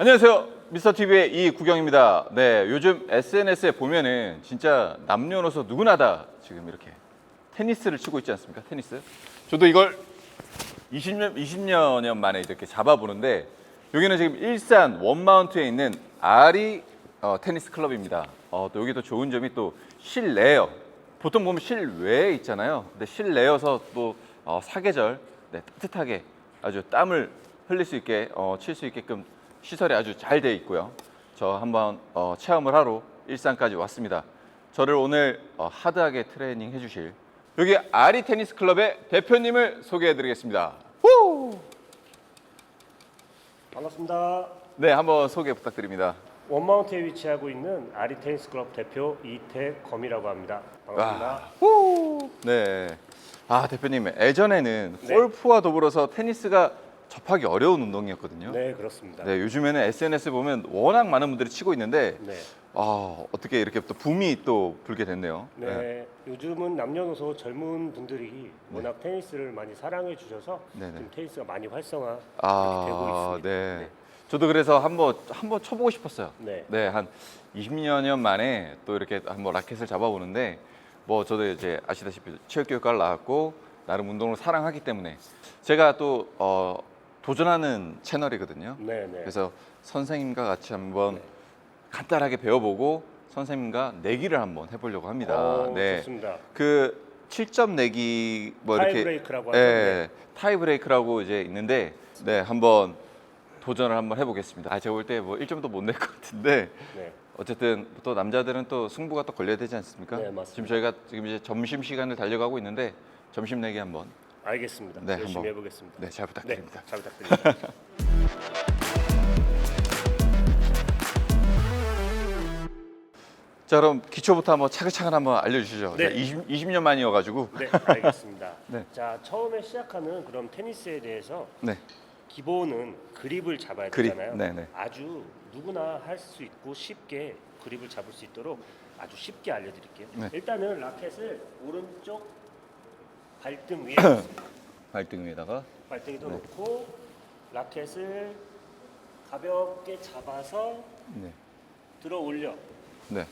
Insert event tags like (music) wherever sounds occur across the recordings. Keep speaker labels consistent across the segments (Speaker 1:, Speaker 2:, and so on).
Speaker 1: 안녕하세요. 미스터 TV의 이구경입니다. 네, 요즘 SNS에 보면은 진짜 남녀노소 누구나 다 지금 이렇게 테니스를 치고 있지 않습니까? 테니스. 저도 이걸 20년 20년 만에 이렇게 잡아보는데 여기는 지금 일산 원마운트에 있는 아리 어, 테니스 클럽입니다. 어, 또 여기도 좋은 점이 또 실내요. 보통 보면 실외에 있잖아요. 근데 실내여서 또 어, 사계절 네, 따뜻하게 아주 땀을 흘릴 수 있게 어, 칠 수 있게끔 시설이 아주 잘돼 있고요. 저 한번 어, 체험을 하러 일산까지 왔습니다. 저를 오늘 어, 하드하게 트레이닝 해주실 여기 아리 테니스 클럽의 대표님을 소개해드리겠습니다. 후!
Speaker 2: 반갑습니다.
Speaker 1: 네, 한번 소개 부탁드립니다.
Speaker 2: 원마운트에 위치하고 있는 아리 테니스 클럽 대표 이태검이라고 합니다. 반갑습니다.
Speaker 1: 와, 후! 네. 아 대표님 예전에는
Speaker 2: 네.
Speaker 1: 골프와 더불어서 테니스가 접하기 어려운 운동이었거든요.
Speaker 2: 네, 그렇습니다.
Speaker 1: 네, 요즘에는 SNS 보면 워낙 많은 분들이 치고 있는데
Speaker 2: 네.
Speaker 1: 아 어떻게 이렇게 또 붐이 또 불게 됐네요.
Speaker 2: 네, 요즘은 남녀노소 젊은 분들이 워낙 테니스를 많이 사랑해 주셔서
Speaker 1: 네. 네네.
Speaker 2: 좀 테니스가 많이 활성화
Speaker 1: 아,
Speaker 2: 되고 있습니다.
Speaker 1: 네. 저도 그래서 한번 한번 쳐보고 싶었어요.
Speaker 2: 네.
Speaker 1: 네, 한 20년 만에 또 이렇게 한번 라켓을 잡아보는데 뭐 저도 이제 아시다시피 체육교육과를 나왔고 나름 운동을 사랑하기 때문에 제가 또 어, 도전하는 채널이거든요.
Speaker 2: 네, 네.
Speaker 1: 그래서 선생님과 같이 한번
Speaker 2: 네.
Speaker 1: 간단하게 배워보고 선생님과 내기를 한번 해보려고 합니다.
Speaker 2: 어,
Speaker 1: 네.
Speaker 2: 좋습니다.
Speaker 1: 그 7점 내기 뭐 이렇게
Speaker 2: 타이브레이크라고 하죠.
Speaker 1: 예, 타이 브레이크라고 이제 있는데 네 한번 도전을 한번 해보겠습니다. 아 제가 볼 때 뭐 1점도 못 낼 것 같은데
Speaker 2: 네.
Speaker 1: 어쨌든 또 남자들은 또 승부가 또 걸려야 되지 않습니까?
Speaker 2: 네, 맞습니다.
Speaker 1: 지금 저희가 지금 이제 점심 시간을 달려가고 있는데 점심 내기 한번
Speaker 2: 알겠습니다.
Speaker 1: 네,
Speaker 2: 열심히
Speaker 1: 한번.
Speaker 2: 해보겠습니다.
Speaker 1: 네 잘 부탁드립니다.
Speaker 2: 잘 부탁드립니다. (laughs)
Speaker 1: 자 그럼 기초부터 한번 차근차근 한번 알려주시죠.
Speaker 2: 네.
Speaker 1: 제가 20, 20년 만이어가지고
Speaker 2: 네, 알겠습니다. (laughs)
Speaker 1: 네.
Speaker 2: 자, 처음에 시작하는 그럼 테니스에 대해서
Speaker 1: 네
Speaker 2: 기본은 그립을 잡아야
Speaker 1: 그립,
Speaker 2: 되잖아요.
Speaker 1: 네 네.
Speaker 2: 아주 누구나 할 수 있고 쉽게 그립을 잡을 수 있도록 아주 쉽게 알려드릴게요.
Speaker 1: 네.
Speaker 2: 일단은 라켓을 오른쪽 발등 위에. (clears throat)
Speaker 1: 발등 위에다가
Speaker 2: 발등에도
Speaker 1: 네.
Speaker 2: 놓고 라켓을 가볍게 잡아서
Speaker 1: 네
Speaker 2: 들어 올려.
Speaker 1: 네.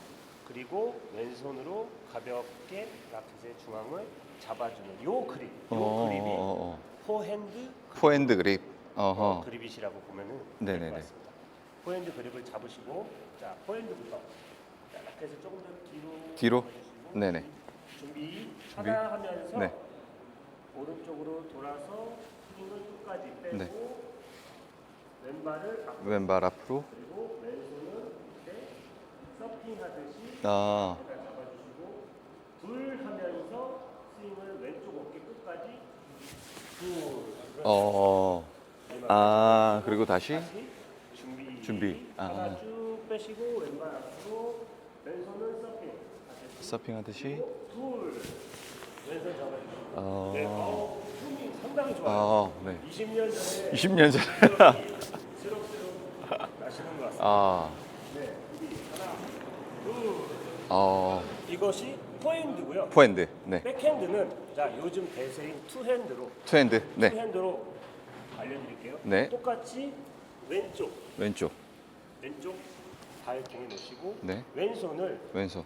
Speaker 2: 그리고 왼손으로 가볍게 라켓의 중앙을 잡아주는 요 그립. 요
Speaker 1: 어,
Speaker 2: 그립이
Speaker 1: 어, 어.
Speaker 2: 포핸드.
Speaker 1: 포핸드 그립.
Speaker 2: 어,
Speaker 1: 어허.
Speaker 2: 그립이시라고 보면은
Speaker 1: 네네네.
Speaker 2: 될것 같습니다. 포핸드 그립을 잡으시고 자 포핸드부터 자, 라켓을 조금 더 뒤로
Speaker 1: 뒤로?
Speaker 2: 잡아주시고
Speaker 1: 네네.
Speaker 2: 준비 하나 하면서
Speaker 1: 네.
Speaker 2: 오른쪽으로 돌아서 힘을 끝까지 빼고
Speaker 1: 네.
Speaker 2: 왼발을 앞
Speaker 1: 왼발 앞으로.
Speaker 2: 그리고 왼손은 이렇게 서핑 하듯이
Speaker 1: 아.
Speaker 2: 일단 잡아주시고 둘 하면서 스윙을 왼쪽 어깨 끝까지 둘
Speaker 1: 어. 아 그리고 다시
Speaker 2: 다시 준비
Speaker 1: 준비. 아.
Speaker 2: 하나 쭉 빼시고 왼발 앞으로 왼손은 서핑
Speaker 1: 서핑하듯이.
Speaker 2: 둘 왼손 잡아주시고
Speaker 1: 어.
Speaker 2: 네, 어, 춤이 상당히 좋아요
Speaker 1: 아 네.
Speaker 2: 20년 전에
Speaker 1: 20년 전에.
Speaker 2: 스럽스럽 나시는 것 같습니다
Speaker 1: 아.
Speaker 2: 네 하나 둘
Speaker 1: 어.
Speaker 2: 이것이 포핸드고요
Speaker 1: 포핸드. 네.
Speaker 2: 백핸드는 자 요즘 대세인 투핸드로
Speaker 1: 투핸드. 네.
Speaker 2: 투핸드로 알려드릴게요.
Speaker 1: 네.
Speaker 2: 똑같이 왼쪽
Speaker 1: 왼쪽.
Speaker 2: 왼쪽 발등에 놓으시고
Speaker 1: 네.
Speaker 2: 왼손을
Speaker 1: 왼손.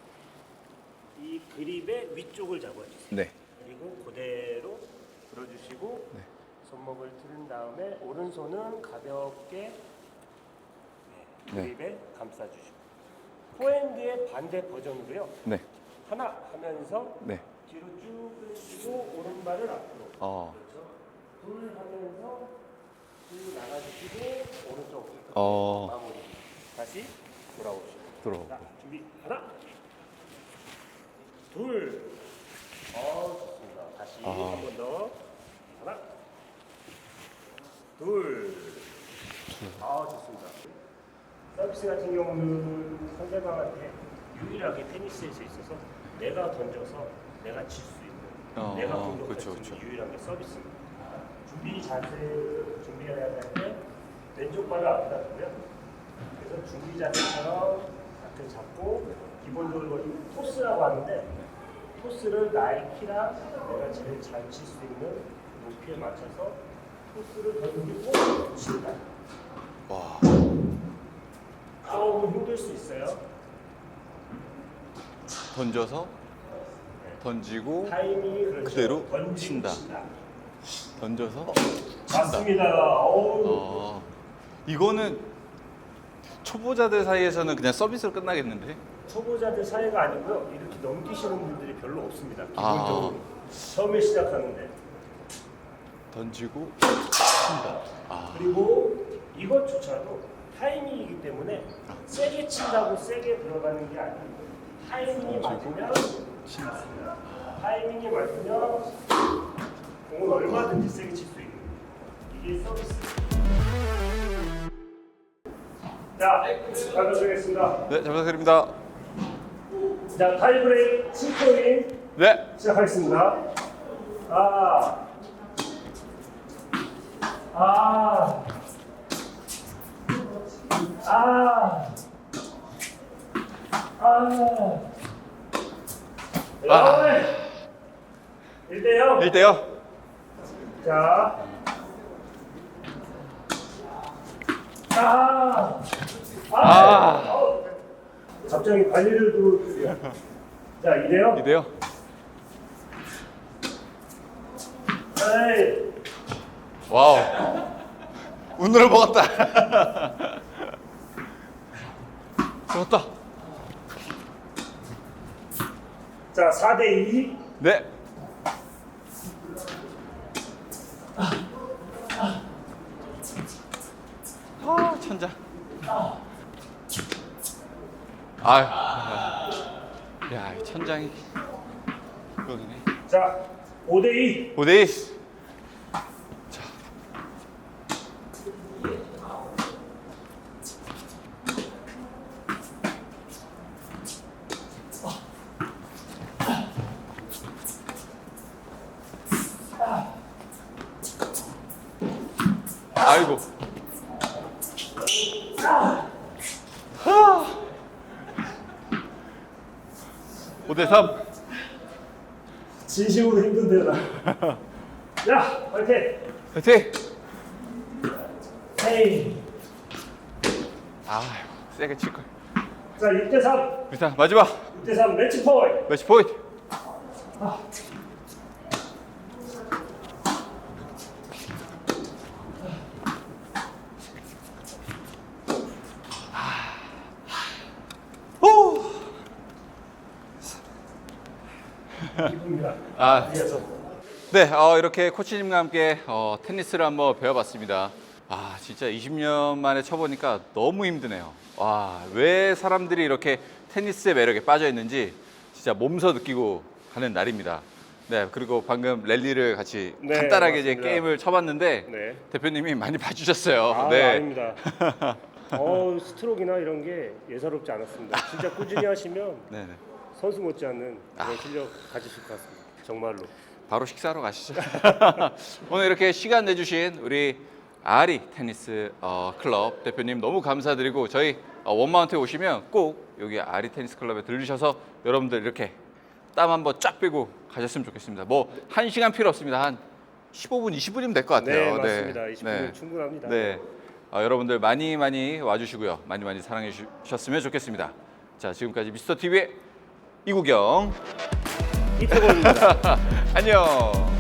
Speaker 2: 이 그립의 위쪽을 잡아주세요.
Speaker 1: 네.
Speaker 2: 그리고 그대로 들어주시고
Speaker 1: 네.
Speaker 2: 손목을 틀은 다음에 오른손은 가볍게 네,
Speaker 1: 네.
Speaker 2: 그립에 감싸주시고 포핸드의 반대 버전으로요.
Speaker 1: 네.
Speaker 2: 하나 하면서
Speaker 1: 네.
Speaker 2: 뒤로 쭉 빼시고 오른발을 앞으로
Speaker 1: 어.
Speaker 2: 둘 하면서 둘 나가주시고 오른쪽
Speaker 1: 어.
Speaker 2: 마무리 다시 돌아오시고
Speaker 1: 들어오고.
Speaker 2: 자 준비 하나 둘. 어, 좋습니다. 다시
Speaker 1: 아.
Speaker 2: 한번 더. 하나. 둘. 아, 좋습니다. 서비스 같은 경우는 상대방한테 유일하게 테니스에서 있어서 내가 던져서 내가 칠 수 있는
Speaker 1: 어,
Speaker 2: 내가 공격할
Speaker 1: 그쵸,
Speaker 2: 수 있는
Speaker 1: 그쵸.
Speaker 2: 유일한 게 서비스입니다. 준비 자세 준비해야 할때 왼쪽 발을 앞에다 두고요 그래서 준비 자세처럼 라켓 잡고 기본적으로 이걸 토스라고 하는데 토스를 나의 키랑 내가 제일 잘 칠 수 있는 높이에 맞춰서 토스를 던지고 친다
Speaker 1: 와.
Speaker 2: 힘들 수 있어요.
Speaker 1: 던져서 던지고
Speaker 2: 타이밍이 그렇죠.
Speaker 1: 그대로
Speaker 2: 던지고
Speaker 1: 친다. 던져서
Speaker 2: 맞습니다. 어우.
Speaker 1: 어, 이거는 초보자들 사이에서는 그냥 서비스로 끝나겠는데?
Speaker 2: 초보자들 사이가 아니고요. 이렇게 넘기시는 분들이 별로 없습니다.
Speaker 1: 아.
Speaker 2: 기본적으로 처음에 시작하는데
Speaker 1: 던지고 친다. 아,
Speaker 2: 그리고 이것조차도 타이밍이기 때문에 세게 친다고 세게 들어가는 게 아니고 타이밍이 맞으면 친다. 타이밍이 맞으면 공을 얼마든지 세게 칠 수 있는 이게 서비스. 자, 가져드리겠습니다.
Speaker 1: 네, 잘 부탁드립니다.
Speaker 2: 자, 타이브레이크 7초인
Speaker 1: 네,
Speaker 2: 시작하겠습니다. 아, 아, 아, 아.
Speaker 1: 아.
Speaker 2: 1대 0.
Speaker 1: 1대요.
Speaker 2: 자. 아. 아. 갑자기 관리를 들어주세요. 자, 2대 0.
Speaker 1: 2대요.
Speaker 2: 에이.
Speaker 1: 와우. 운을 먹었다. 좋았다.
Speaker 2: 자, 4대 2.
Speaker 1: 네. 천자. 아, 야, 천장이 여기네.
Speaker 2: 자, 5대2.
Speaker 1: 5대2. 5대 3.
Speaker 2: 진심으로 힘든데 나. (laughs) 야, 파이팅. 에이.
Speaker 1: 아, 세게 칠 걸.
Speaker 2: 자, 6대 3.
Speaker 1: 일단 마지막
Speaker 2: 6대 3 매치 포인트.
Speaker 1: 매치 포인트. 오!
Speaker 2: 기쁩니다.
Speaker 1: 아. 네, 어, 이렇게 코치님과 함께 어, 테니스를 한번 배워봤습니다. 아, 진짜 20년 만에 쳐보니까 너무 힘드네요. 와, 왜 사람들이 이렇게 테니스의 매력에 빠져 있는지 진짜 몸소 느끼고 가는 날입니다. 네, 그리고 방금 랠리를 같이
Speaker 2: 네,
Speaker 1: 간단하게 이제
Speaker 2: 맞습니다.
Speaker 1: 게임을 쳐봤는데
Speaker 2: 네.
Speaker 1: 대표님이 많이 봐주셨어요.
Speaker 2: 아,
Speaker 1: 네.
Speaker 2: 아닙니다. (laughs) 어, 스트로크나 이런 게 예사롭지 않았습니다. 진짜 꾸준히 하시면 (laughs)
Speaker 1: 네, 네.
Speaker 2: 선수 못지않는
Speaker 1: 아.
Speaker 2: 그런 실력 가지실 것 같습니다. 정말로.
Speaker 1: 바로 식사하러 가시죠. (laughs) 오늘 이렇게 시간 내주신 우리 아리 테니스 어, 클럽 대표님 너무 감사드리고 저희 어, 원마운트에 오시면 꼭 여기 아리 테니스 클럽에 들르셔서 여러분들 이렇게 땀 한번 쫙 빼고 가셨으면 좋겠습니다. 뭐 한 시간 필요 없습니다. 한 15분, 20분이면 될 것
Speaker 2: 네,
Speaker 1: 같아요.
Speaker 2: 맞습니다. 20분
Speaker 1: 네.
Speaker 2: 은 충분합니다.
Speaker 1: 네. 어, 여러분들 많이 많이 와주시고요. 많이 많이 사랑해 주셨으면 좋겠습니다. 자, 지금까지 미스터 TV의 이구경
Speaker 2: 이태곤입니다. (laughs)
Speaker 1: 안녕.